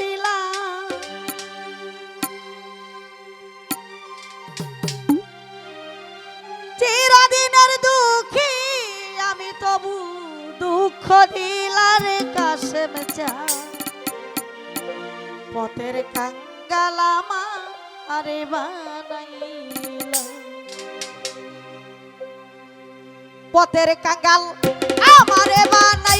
জটিলা চিরদিনের দুঃখী আমি তবু দুঃখ দিলার কাছে মেচা পথের কাঙ্গালামা আরে বানাইলা পথের কাঙ্গাল আমারে বানাই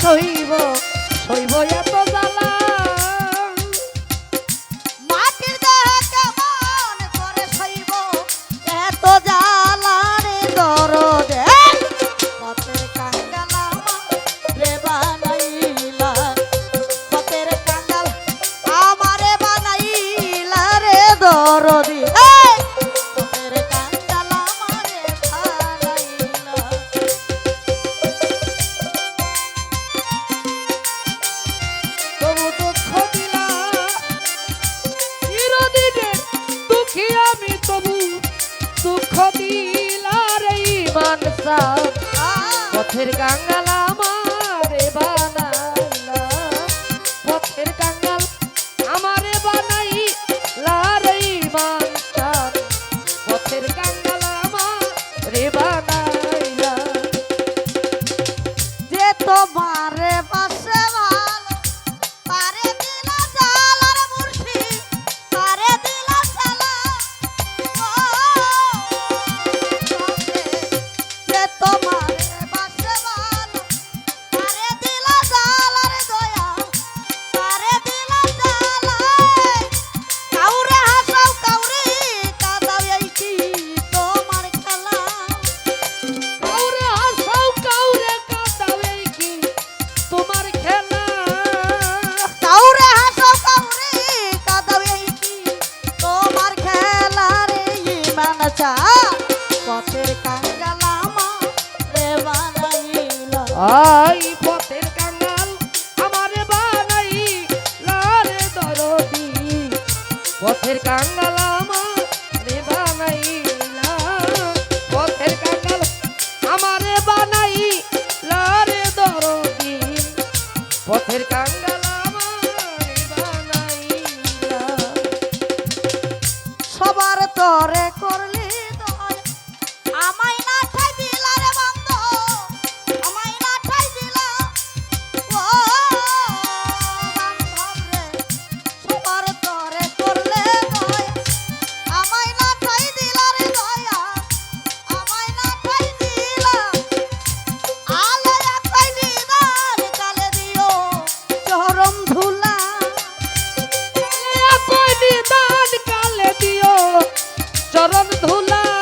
সইব সইব এত দেখছ পথের গঙ্গালা মা ওই পথের কাঙাল আমার বানাই লারে দরদি। পথের কাঙাল পথের কাঙ্গাল আমার বানাইলা সবার তরে চরণ ধুলা।